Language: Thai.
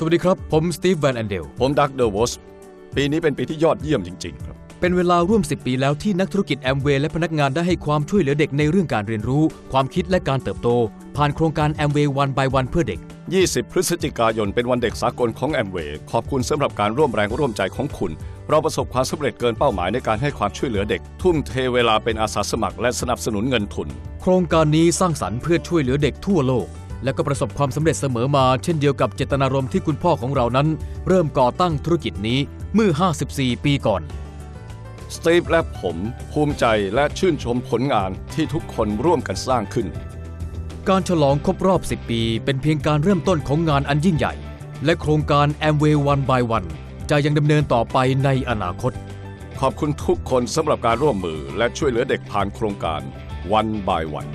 สวัสดีครับ ผมสตีฟแวนแอนเดล ผมดักเดอะวอสปีนี้เป็นปีที่ยอดเยี่ยมจริง ๆ ครับ เป็นเวลาร่วม 10 ปีแล้วที่นักธุรกิจแอมเวย์และพนักงานได้ให้ความช่วยเหลือเด็กในเรื่องการเรียนรู้ ความคิดและการเติบโต ผ่านโครงการแอมเวย์วันบายวันเพื่อเด็ก 20 พฤศจิกายนเป็นวันเด็กสากลของแอมเวย์ขอบคุณสำหรับการร่วมแรงร่วมใจของคุณ เราประสบความสำเร็จเกินเป้าหมายในการให้ความช่วยเหลือเด็ก ทุ่มเทเวลาเป็นอาสาสมัคร และสนับสนุนเงินทุน โครงการนี้สร้างสรรค์เพื่อช่วยเหลือเด็กทั่วโลก และก็ประสบความสำเร็จเสมอมา เช่นเดียวกับเจตนารมณ์ที่คุณพ่อของเรานั้น เริ่มก่อตั้งธุรกิจนี้เมื่อ 54 ปีก่อน สตีฟและผมภูมิใจและชื่นชมผลงานที่ทุกคนร่วมกันสร้างขึ้น การฉลองครบรอบ 10 ปี เป็นเพียงการเริ่มต้นของงานอันยิ่งใหญ่ และโครงการ Amway One by One จะยังดำเนินต่อไปในอนาคต ขอบคุณทุกคนสำหรับการร่วมมือและช่วยเหลือเด็กผ่านโครงการ One by One